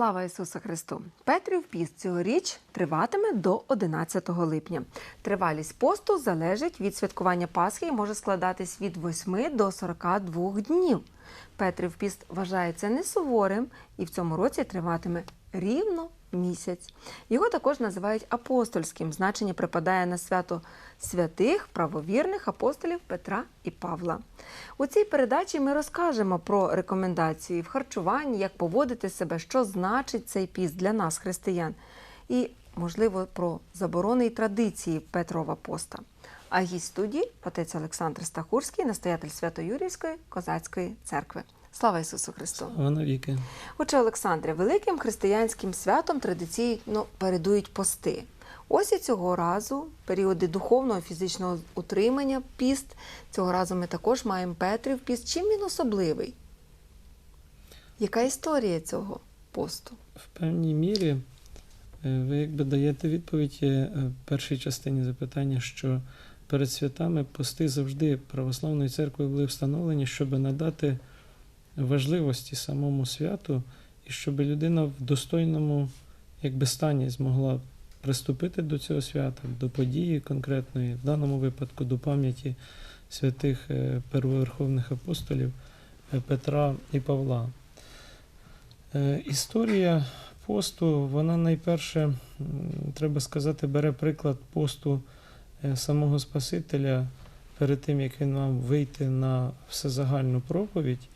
Слава Ісусу Христу! Петрів піст цьогоріч триватиме до 11 липня. Тривалість посту залежить від святкування Пасхи і може складатись від 8 до 42 днів. Петрів піст вважається не суворим і в цьому році триватиме рівно місяць. Його також називають апостольським. Значення припадає на свято святих правовірних апостолів Петра і Павла. У цій передачі ми розкажемо про рекомендації в харчуванні, як поводити себе, що значить цей піст для нас, християн, і, можливо, про заборони і традиції Петрова поста. А гість студії отець Олександр Стахурський, настоятель Свято-Юрівської козацької церкви. Слава Ісусу Христу! Слава навіки. Отже, Олександре, великим християнським святом традиційно передують пости. Ось і цього разу періоди духовного і фізичного утримання, піст. Цього разу ми також маємо Петрів піст. Чим він особливий? Яка історія цього посту? В певній мірі е, ви якби даєте відповідь е, першій частині запитання, що перед святами пости завжди православною церквою були встановлені, щоб надати важливості самому святу, і щоб людина в достойному якби, стані змогла приступити до цього свята, до події конкретної, в даному випадку до пам'яті святих е, первоверховних апостолів е, Петра і Павла. Е, Історія посту, вона найперше, треба сказати, бере приклад посту самого Спасителя перед тим, як він мав вийти на всезагальну проповідь,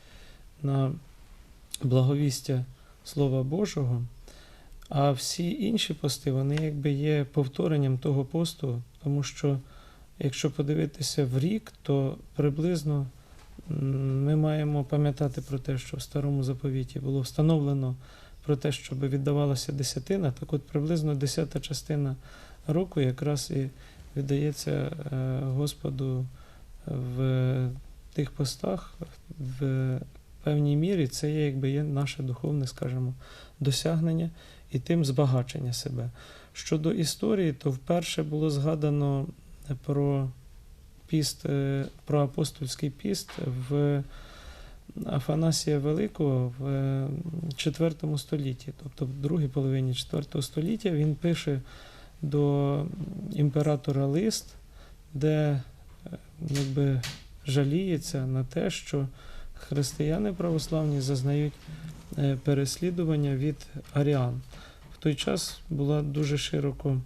на благовістя Слова Божого. А всі інші пости, вони якби є повторенням того посту, тому що, якщо подивитися в рік, то приблизно ми маємо пам'ятати про те, що в старому заповіті було встановлено про те, щоб віддавалася десятина, так от приблизно десята частина року якраз і віддається е, Господу в тих постах, в певній мірі це є, якби є наше духовне, скажімо, досягнення і тим збагачення себе. Щодо історії, то вперше було згадано про піст, е, про апостольський піст в Афанасія Великого в IV столітті, тобто в другій половині IV століття він пише до імператора лист, де е, якби жаліється на те, що християни православні зазнають е, переслідування від аріан. В той час була дуже широко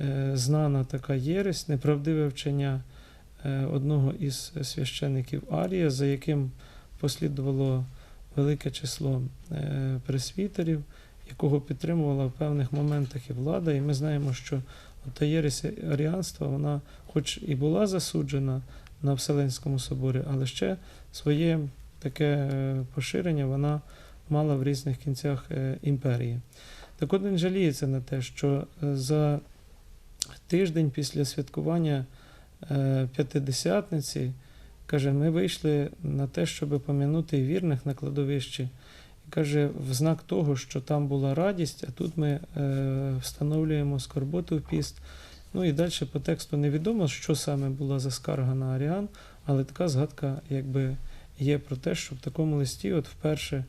е, знана така єресь, неправдиве вчення е, одного із священиків Арія, за яким послідувало велике число пресвітерів, якого підтримувала в певних моментах і влада. І ми знаємо, що та єресь аріанства, вона, хоч і була засуджена на Вселенському соборі, але ще своє таке е, поширення вона мала в різних кінцях е, імперії. Так от він жаліється на те, що е, за тиждень після святкування П'ятидесятниці, каже, ми вийшли на те, щоб пом'янути вірних на кладовищі. І каже, в знак того, що там була радість, а тут ми встановлюємо скорботу в піст. Ну і далі по тексту невідомо, що саме була за скарга на Аріан, але така згадка якби є про те, що в такому листі, от вперше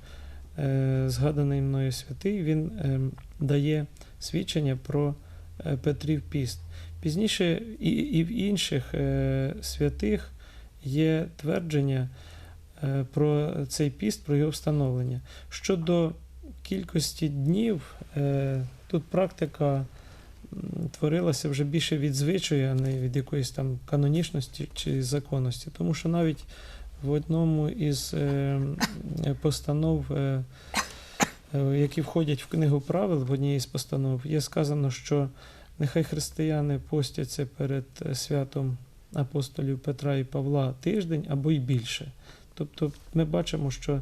е, згаданий мною святий, він е, дає свідчення про е, Петрів піст. Пізніше і, і в інших е, святих є твердження е, про цей піст, про його встановлення. Щодо кількості днів, е, тут практика творилася вже більше від звичаю, а не від якоїсь там канонічності чи законності. Тому що навіть в одному із е, постанов, е, е, які входять в книгу правил, в одній із постанов, є сказано, що нехай християни постяться перед е, святом апостолів Петра і Павла тиждень або й більше. Тобто ми бачимо, що е,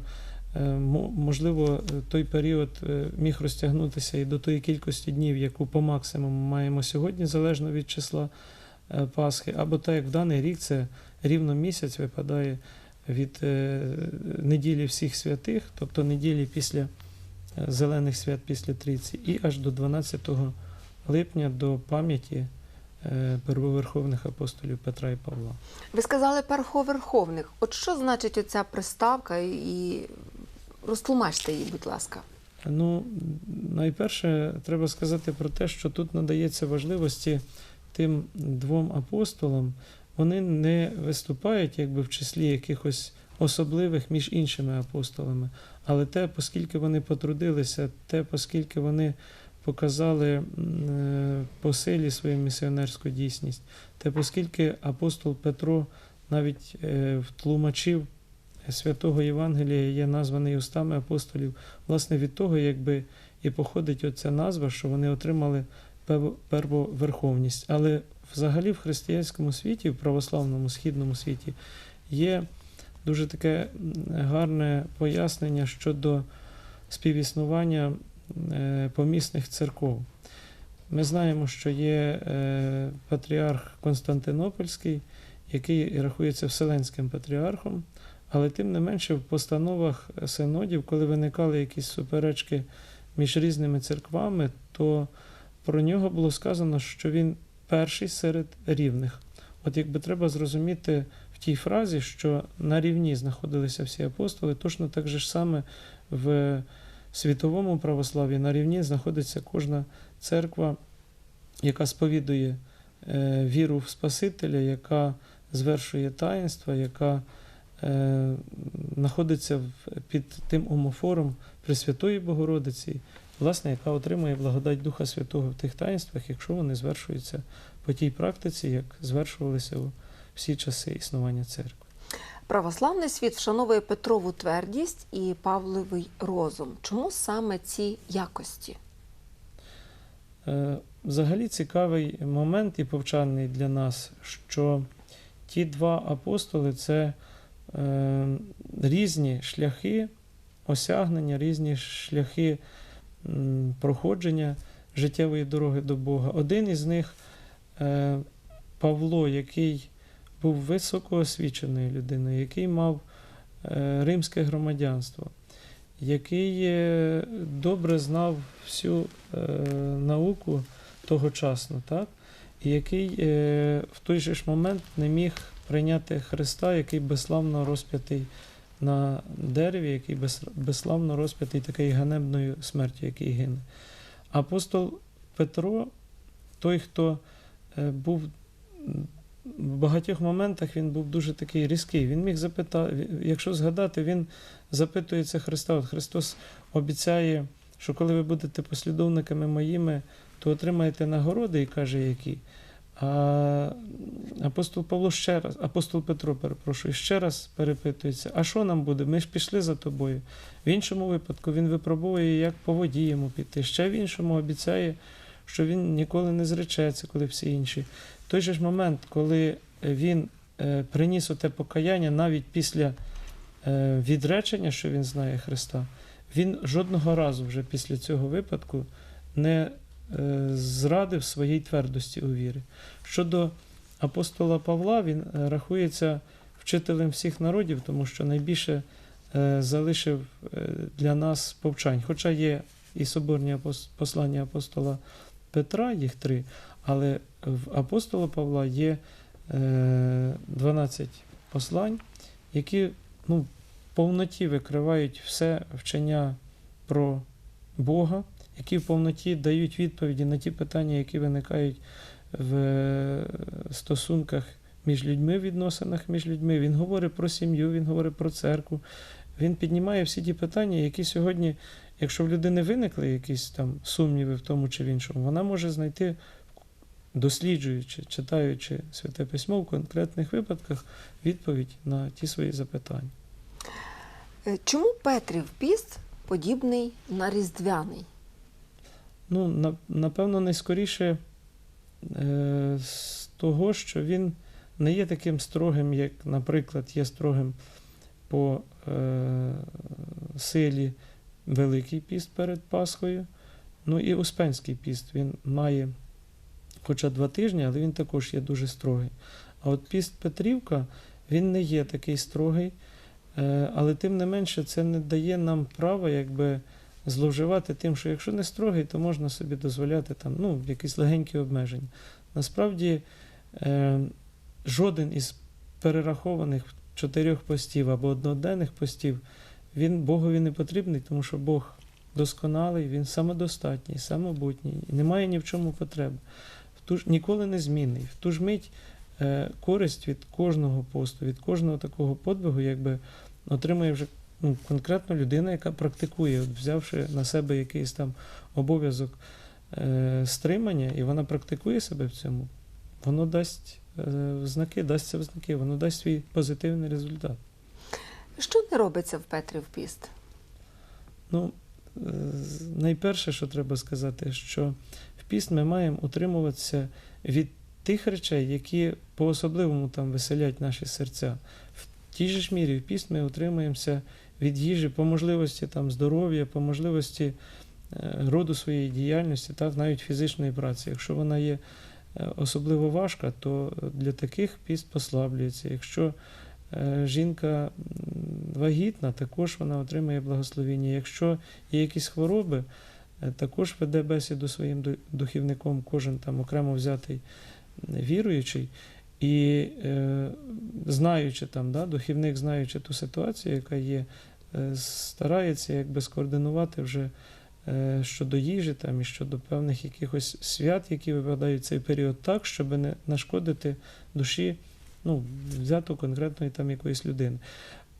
можливо той період е, міг розтягнутися і до тої кількості днів, яку по максимуму маємо сьогодні, залежно від числа е, Пасхи, або так як в даний рік це рівно місяць випадає від е, неділі всіх святих, тобто неділі після е, зелених свят після Трійці, і аж до 12 липня до пам'яті е, первоверховних апостолів Петра і Павла. Ви сказали перховерховних. От що значить оця приставка і розтлумачте її, будь ласка. Ну, найперше, треба сказати про те, що тут надається важливості тим двом апостолам. Вони не виступають якби в числі якихось особливих між іншими апостолами. Але те, оскільки вони потрудилися, те, оскільки вони показали е, по силі свою місіонерську дійсність, те, оскільки апостол Петро навіть е, в тлумачів святого Євангелія є названий устами апостолів, власне, від того, якби і походить оця назва, що вони отримали первоверховність. Але взагалі в християнському світі, в православному східному світі, є дуже таке гарне пояснення щодо співіснування е, помісних церков. Ми знаємо, що є е, патріарх Константинопольський, який рахується Вселенським патріархом, але тим не менше в постановах синодів, коли виникали якісь суперечки між різними церквами, то про нього було сказано, що він перший серед рівних. От якби треба зрозуміти в тій фразі, що на рівні знаходилися всі апостоли, точно так же ж саме в світовому православі на рівні знаходиться кожна церква, яка сповідує е, віру в Спасителя, яка звершує таїнства, яка знаходиться під тим омофором Пресвятої Богородиці, власне, яка отримує благодать Духа Святого в тих таїнствах, якщо вони звершуються по тій практиці, як звершувалися у всі часи існування церкви. Православний світ вшановує Петрову твердість і Павловий розум. Чому саме ці якості? Е, Взагалі цікавий момент і повчальний для нас, що ті два апостоли це е, різні шляхи осягнення, різні шляхи проходження життєвої дороги до Бога. Один із них е, Павло, який був високоосвіченою людиною, який мав е, римське громадянство, який е, добре знав всю е, науку тогочасно, так? і який е, в той же ж момент не міг прийняти Христа, який безславно розп'ятий на дереві, який безславно розп'ятий такою ганебною смертю, який гине. Апостол Петро, той, хто е, був в багатьох моментах він був дуже такий різкий. Він міг запитати, якщо згадати, він запитується Христа. От Христос обіцяє, що коли ви будете послідовниками моїми, то отримаєте нагороди і каже, які. А апостол Павло ще раз, апостол Петро, перепрошую, ще раз перепитується: а що нам буде? Ми ж пішли за тобою. В іншому випадку він випробовує, як по воді йому піти. Ще в іншому обіцяє, що він ніколи не зречеться, коли всі інші. В той же ж момент, коли він е, приніс оте покаяння навіть після е, відречення, що він знає Христа, він жодного разу вже після цього випадку не е, зрадив своїй твердості у вірі. Щодо апостола Павла, він е, рахується вчителем всіх народів, тому що найбільше е, залишив е, для нас повчань. Хоча є і соборні послання апостола Петра, їх три, але в апостола Павла є е, 12 послань, які ну, повноті викривають все вчення про Бога, які в повноті дають відповіді на ті питання, які виникають в е, стосунках між людьми, в відносинах між людьми. Він говорить про сім'ю, він говорить про церкву. Він піднімає всі ті питання, які сьогодні, якщо в людини виникли якісь там сумніви в тому чи в іншому, вона може знайти, досліджуючи, читаючи святе письмо в конкретних випадках, відповідь на ті свої запитання. Е, Чому Петрів піст подібний на різдвяний? Ну, напевно, найскоріше е, з того, що він не є таким строгим, як, наприклад, є строгим по е, силі Великий піст перед Пасхою. Ну і Успенський піст він має хоча два тижні, але він також є дуже строгий. А от піст Петрівка, він не є такий строгий, е, але тим не менше це не дає нам права, якби зловживати тим, що якщо не строгий, то можна собі дозволяти там, ну, якісь легенькі обмеження. Насправді, е, жоден із перерахованих чотирьох постів або одноденних постів, він Богові не потрібний, тому що Бог досконалий, він самодостатній, самобутній, і немає ні в чому потреби. В ту ж, ніколи не змінний. В ту ж мить е, користь від кожного посту, від кожного такого подвигу, якби отримує вже ну, конкретно людина, яка практикує, от взявши на себе якийсь там обов'язок е, стримання, і вона практикує себе в цьому, воно дасть е, знаки, дасться в знаки, воно дасть свій позитивний результат. Що не робиться в Петрів піст? Ну, е, найперше, що треба сказати, що в піст ми маємо утримуватися від тих речей, які по-особливому там веселять наші серця. В тій же ж мірі в піст ми утримуємося від їжі по можливості там, здоров'я, по можливості е, роду своєї діяльності, так, навіть фізичної праці. Якщо вона є е, особливо важка, то для таких піст послаблюється. Якщо е, жінка вагітна, також вона отримає благословіння. Якщо є якісь хвороби, також веде бесіду своїм духівником, кожен там окремо взятий віруючий. І е, знаючи там, да, духівник, знаючи ту ситуацію, яка є, старається якби скоординувати вже е, щодо їжі там, і щодо певних якихось свят, які випадають цей період, так, щоб не нашкодити душі ну, взято конкретної там якоїсь людини.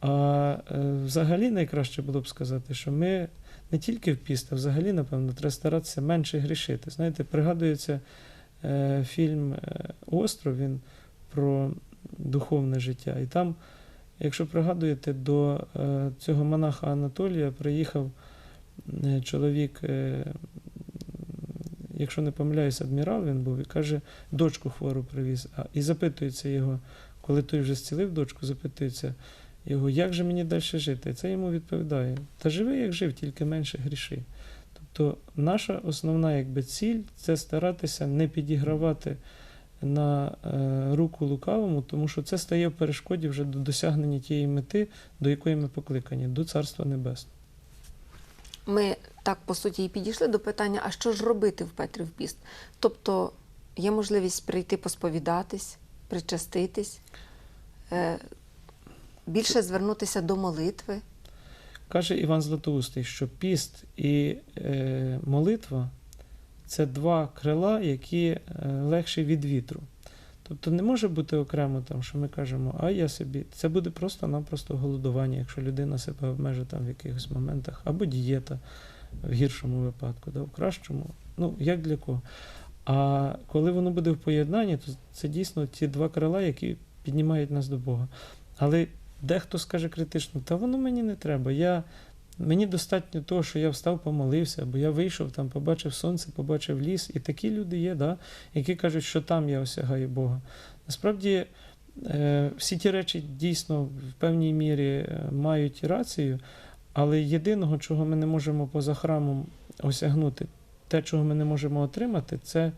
А е, взагалі найкраще було б сказати, що ми не тільки в піст, а взагалі, напевно, треба старатися менше грішити. Знаєте, пригадується е, фільм е, Остров, він про духовне життя. І там, якщо пригадуєте, до е, цього монаха Анатолія приїхав е, чоловік, е, якщо не помиляюсь, адмірал він був, і каже, дочку хвору привіз. І запитується його, коли той вже зцілив дочку, запитується його, як же мені далі жити? Це йому відповідає: Та живи, як жив, тільки менше гріши. Тобто наша основна якби, ціль це старатися не підігравати на е, руку лукавому, тому що це стає в перешкоді вже до досягнення тієї мети, до якої ми покликані, до Царства Небесного. Ми так по суті і підійшли до питання, а що ж робити в Петрів піст? Тобто є можливість прийти посповідатись, причаститись, е, більше звернутися до молитви. Каже Іван Златоустий, що піст і е, молитва це два крила, які е, легші від вітру. Тобто не може бути окремо, там, що ми кажемо, а я собі. Це буде просто-напросто голодування, якщо людина себе обмежить там в якихось моментах, або дієта в гіршому випадку, да, в кращому. Ну, як для кого. А коли воно буде в поєднанні, то це дійсно ті два крила, які піднімають нас до Бога. Але дехто скаже критично, та воно мені не треба. Я, мені достатньо того, що я встав, помолився, або я вийшов там, побачив сонце, побачив ліс. І такі люди є, да, які кажуть, що там я осягаю Бога. Насправді, е, всі ті речі дійсно в певній мірі е, мають рацію, але єдиного, чого ми не можемо поза храмом осягнути, те, чого ми не можемо отримати, це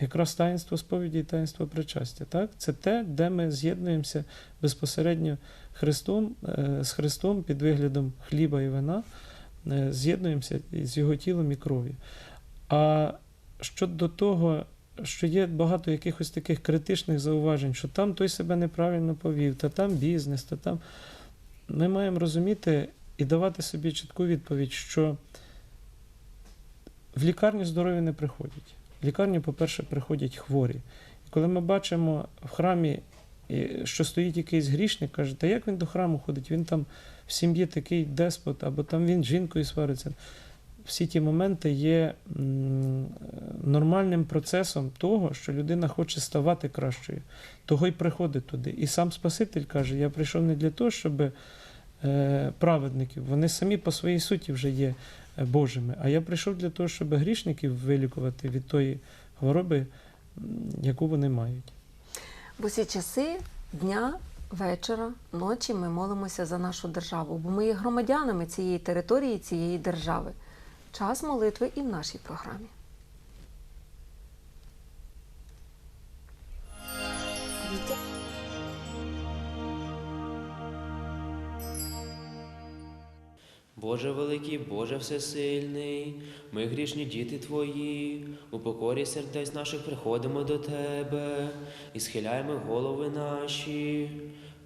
якраз таїнство сповіді і таїнство причастя. Так? Це те, де ми з'єднуємося безпосередньо Христом, е, з Христом під виглядом хліба і вина, е, з'єднуємося з Його тілом і кров'ю. А щодо того, що є багато якихось таких критичних зауважень, що там той себе неправильно повів, та там бізнес, та там. Ми маємо розуміти і давати собі чітку відповідь, що в лікарню здорові не приходять. В лікарню, по-перше, приходять хворі. І коли ми бачимо в храмі, що стоїть якийсь грішник, каже, та як він до храму ходить? Він там в сім'ї такий деспот, або там він жінкою свариться. Всі ті моменти є нормальним процесом того, що людина хоче ставати кращою, того й приходить туди. І сам Спаситель каже: я прийшов не для того, щоб е, праведників, вони самі по своїй суті вже є Божими. А я прийшов для того, щоб грішників вилікувати від тої хвороби, яку вони мають. В усі часи дня, вечора, ночі ми молимося за нашу державу, бо ми є громадянами цієї території, цієї держави. Час молитви і в нашій програмі. Боже великий, Боже всесильний, ми грішні діти Твої, у покорі сердець наших приходимо до Тебе і схиляємо голови наші.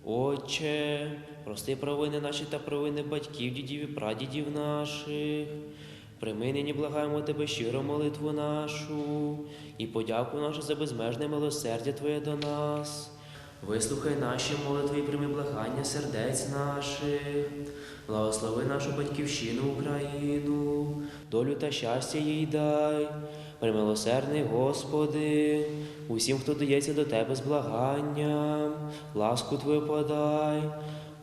Отче, прости провини наші та провини батьків, дідів і прадідів наших. Прийми благаємо тебе щиро молитву нашу і подяку нашу за безмежне милосердя Твоє до нас. Вислухай наші молитви і прийми благання сердець наших. Благослови нашу батьківщину Україну, долю та щастя їй дай. Примилосердний Господи, усім, хто дається до Тебе з благанням, ласку Твою подай.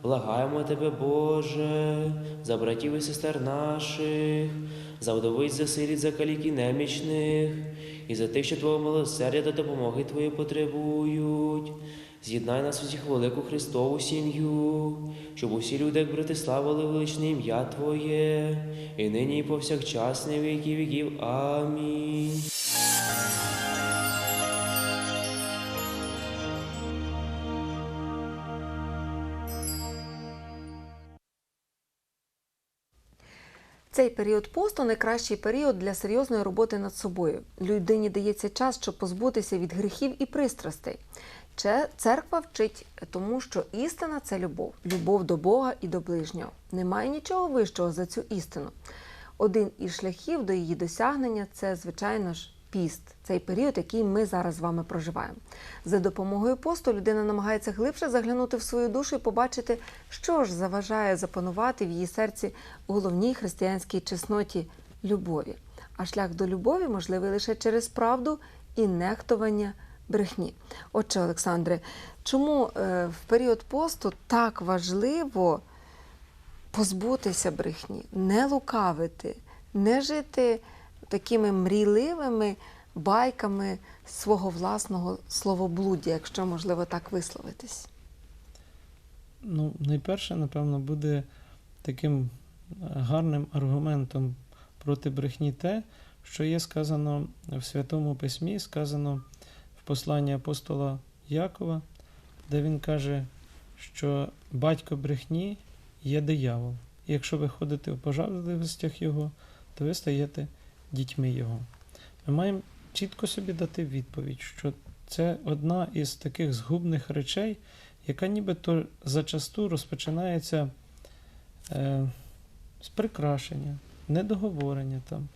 Благаємо Тебе, Боже, за братів і сестер наших, за вдовиць, за сиріт, за калік немічних, і за тих, що Твого милосердя та допомоги Твої потребують. З'єднай нас усіх велику Христову сім'ю, щоб усі люди, як брати, славили величне ім'я Твоє, і нині, і повсякчас, віки віків. Амінь. Цей період посту найкращий період для серйозної роботи над собою. Людині дається час, щоб позбутися від гріхів і пристрастей. Церква вчить тому, що істина це любов, любов до Бога і до ближнього. Немає нічого вищого за цю істину. Один із шляхів до її досягнення це, звичайно ж, піст, цей період, який ми зараз з вами проживаємо. За допомогою посту людина намагається глибше заглянути в свою душу і побачити, що ж заважає запанувати в її серці головній християнській чесноті любові. А шлях до любові можливий лише через правду і нехтування брехні. Отже, Олександре, чому е, в період посту так важливо позбутися брехні, не лукавити, не жити такими мрійливими байками свого власного словоблуддя, якщо можливо так висловитись. Ну, найперше, напевно, буде таким е, гарним аргументом проти брехні те, що є сказано в Святому Письмі, сказано в посланні апостола Якова, де він каже, що батько брехні є диявол. І якщо ви ходите в пожадливостях його, то ви стаєте дітьми його. Ми маємо чітко собі дати відповідь, що це одна із таких згубних речей, яка нібито зачасту розпочинається е, з прикрашення, недоговорення там.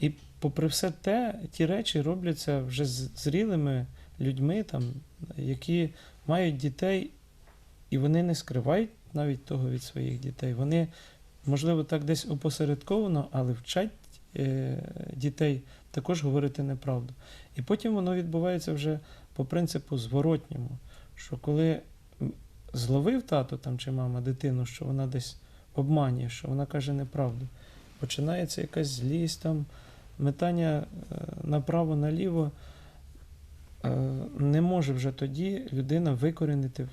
І попри все те, ті речі робляться вже з зрілими людьми, там, які мають дітей, і вони не скривають навіть того від своїх дітей. Вони, можливо, так десь опосередковано, але вчать дітей також говорити неправду. І потім воно відбувається вже по принципу зворотньому, що коли зловив тато там чи мама дитину, що вона десь обманює, що вона каже неправду, починається якась злість, там, метання е, направо-наліво. Е, Не може вже тоді людина викорінити е,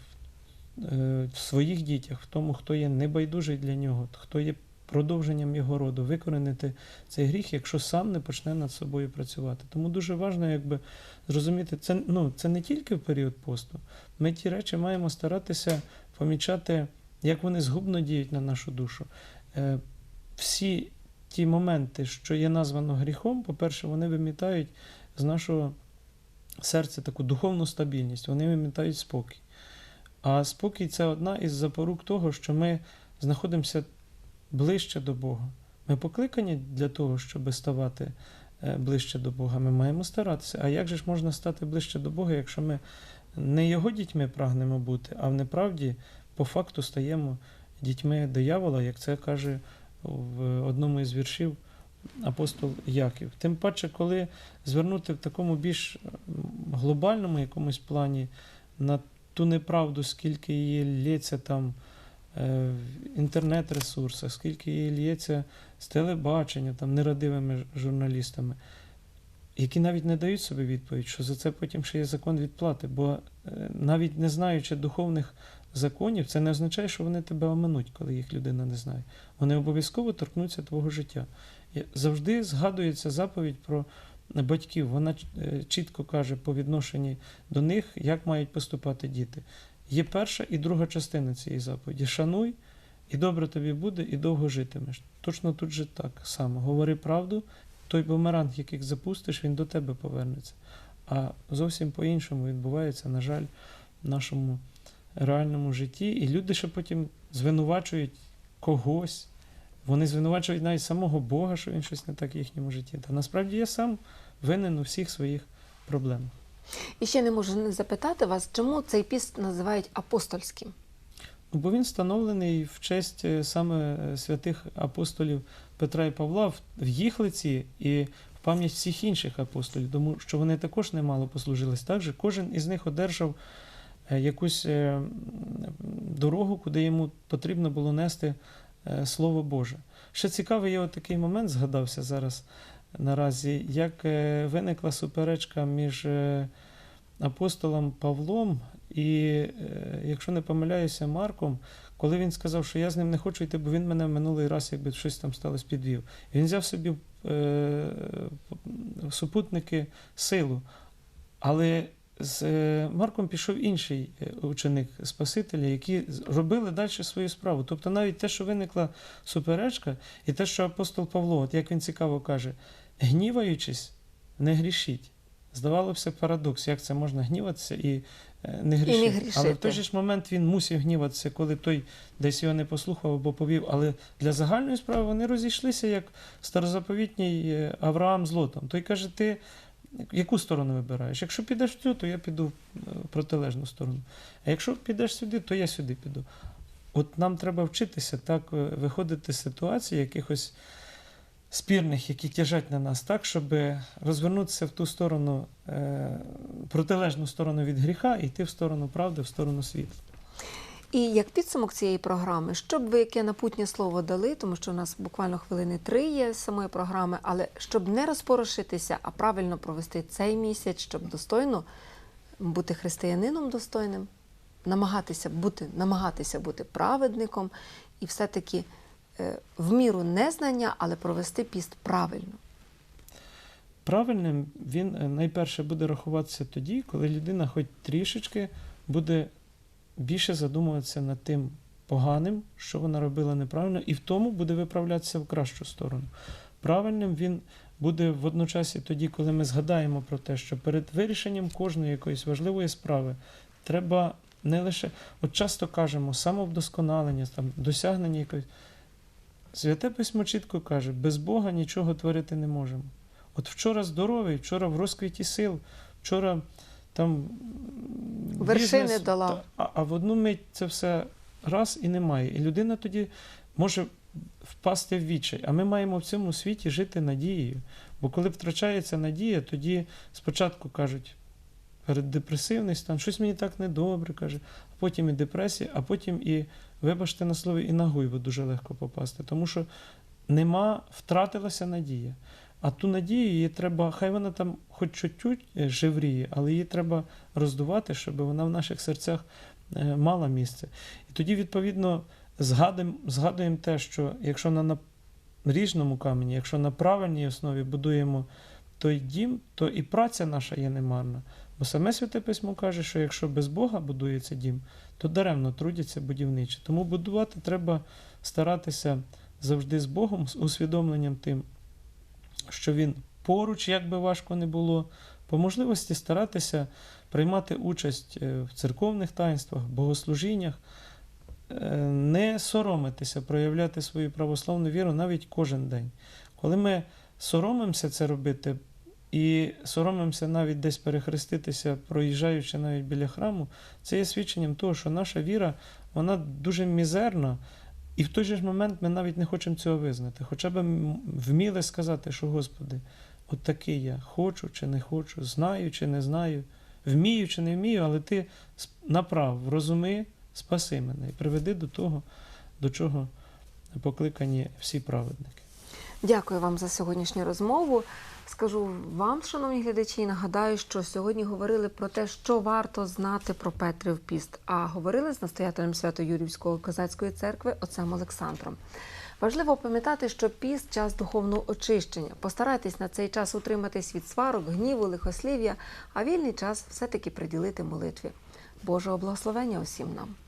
в своїх дітях, в тому, хто є небайдужий для нього, хто є продовженням його роду, викорінити цей гріх, якщо сам не почне над собою працювати. Тому дуже важливо, якби зрозуміти, це, ну, це не тільки в період посту. Ми ті речі маємо старатися помічати, як вони згубно діють на нашу душу. Е, Всі ті моменти, що є названо гріхом, по-перше, вони вимітають з нашого серця таку духовну стабільність, вони вимітають спокій. А спокій це одна із запорук того, що ми знаходимося ближче до Бога. Ми покликані для того, щоб ставати е, ближче до Бога. Ми маємо старатися. А як же ж можна стати ближче до Бога, якщо ми не його дітьми прагнемо бути, а в неправді по факту стаємо дітьми диявола, як це каже в одному із віршів апостол Яків. Тим паче, коли звернути в такому більш глобальному якомусь плані на ту неправду, скільки її лється там в інтернет-ресурсах, скільки її лється з телебачення, там нерадивими журналістами, які навіть не дають собі відповідь, що за це потім ще є закон відплати. Бо е, навіть не знаючи духовних законів, це не означає, що вони тебе оминуть, коли їх людина не знає. Вони обов'язково торкнуться твого життя. І завжди згадується заповідь про батьків. Вона е, чітко каже по відношенні до них, як мають поступати діти. Є перша і друга частина цієї заповіді: шануй, і добре тобі буде, і довго житимеш. Точно тут же так само. Говори правду, той бумеранг, який запустиш, він до тебе повернеться. А зовсім по-іншому відбувається, на жаль, в нашому реальному житті. І люди ще потім звинувачують когось Вони звинувачують навіть самого Бога, що він щось не так в їхньому житті. Та насправді я сам винен у всіх своїх проблемах. І ще не можу не запитати вас, чому цей піст називають апостольським? Ну, Бо він встановлений в честь е, саме е, святих апостолів Петра і Павла в в їх лиці і в пам'ять всіх інших апостолів, тому що вони також немало послужились. Також кожен із них одержав е, якусь дорогу, куди йому потрібно було нести Слово Боже. Ще цікавий є такий момент, згадався зараз наразі, як е, виникла суперечка між е, апостолом Павлом і, е, якщо не помиляюся, Марком, коли він сказав, що я з ним не хочу йти, бо він мене минулий раз, якби щось там сталося, підвів. Він взяв собі супутники силу. Але з Марком пішов інший ученик Спасителя, які робили далі свою справу. Тобто навіть те, що виникла суперечка, і те, що апостол Павло, от як він цікаво каже, гніваючись, не грішіть. Здавалося б, парадокс, як це можна гніватися і е, не грішити. грішити. Але в той же ж момент він мусив гніватися, коли той десь його не послухав або повів. Але для загальної справи вони розійшлися, як старозаповітній е, Авраам з Лотом. Той каже, ти яку сторону вибираєш? Якщо підеш в цю, то я піду в е, протилежну сторону. А якщо підеш сюди, то я сюди піду. От нам треба вчитися так виходити з ситуації якихось спірних, які тяжать на нас, так, щоб розвернутися в ту сторону, е, протилежну сторону від гріха і йти в сторону правди, в сторону світла. І як підсумок цієї програми, що б ви яке напутнє слово дали, тому що у нас буквально хвилини три є з самої програми, але щоб не розпорошитися, а правильно провести цей місяць, щоб достойно бути християнином достойним, намагатися бути, намагатися бути праведником і все-таки в міру незнання, але провести піст правильно. Правильним він е, найперше буде рахуватися тоді, коли людина хоч трішечки буде більше задумуватися над тим поганим, що вона робила неправильно, і в тому буде виправлятися в кращу сторону. Правильним він буде водночас і тоді, коли ми згадаємо про те, що перед вирішенням кожної якоїсь важливої справи треба не лише, от часто кажемо, самовдосконалення, там, досягнення якоїсь. Святе письмо чітко каже, без Бога нічого творити не можемо. От вчора здоровий, вчора в розквіті сил, вчора там Вершини бізнес, та- а, а в одну мить це все раз і немає. І людина тоді може впасти в відчай. А ми маємо в цьому світі жити надією. Бо коли втрачається надія, тоді спочатку кажуть переддепресивний стан, щось мені так недобре, каже, а потім і депресія, а потім і, вибачте на слові, і на гуйву дуже легко попасти. Тому що нема, втратилася надія. А ту надію її треба, хай вона там хоч чуть-чуть е, живріє, але її треба роздувати, щоб вона в наших серцях е, мала місце. І тоді, відповідно, згадуємо, згадуємо те, що якщо на наріжному камені, якщо на правильній основі будуємо той дім, то і праця наша є немарна. Бо саме Святе Письмо каже, що якщо без Бога будується дім, то даремно трудяться будівничі. Тому будувати треба старатися завжди з Богом, з усвідомленням тим, що Він поруч, як би важко не було, по можливості старатися приймати участь е, в церковних таїнствах, богослужіннях, е, не соромитися, проявляти свою православну віру навіть кожен день. Коли ми соромимося це робити і соромимося навіть десь перехреститися, проїжджаючи навіть біля храму, це є свідченням того, що наша віра вона дуже мізерна. І в той же ж момент ми навіть не хочемо цього визнати. Хоча б вміли сказати, що Господи, от такий я, хочу чи не хочу, знаю чи не знаю, вмію чи не вмію, але ти направ, врозуми, спаси мене і приведи до того, до чого покликані всі праведники. Дякую вам за сьогоднішню розмову. Скажу вам, шановні глядачі, нагадаю, що сьогодні говорили про те, що варто знати про Петрів піст, а говорили з настоятелем Свято-Юрівської козацької церкви отцем Олександром. Важливо пам'ятати, що піст час духовного очищення. Постарайтесь на цей час утриматись від сварок, гніву, лихослів'я, а вільний час все-таки приділити молитві. Божого благословення усім нам!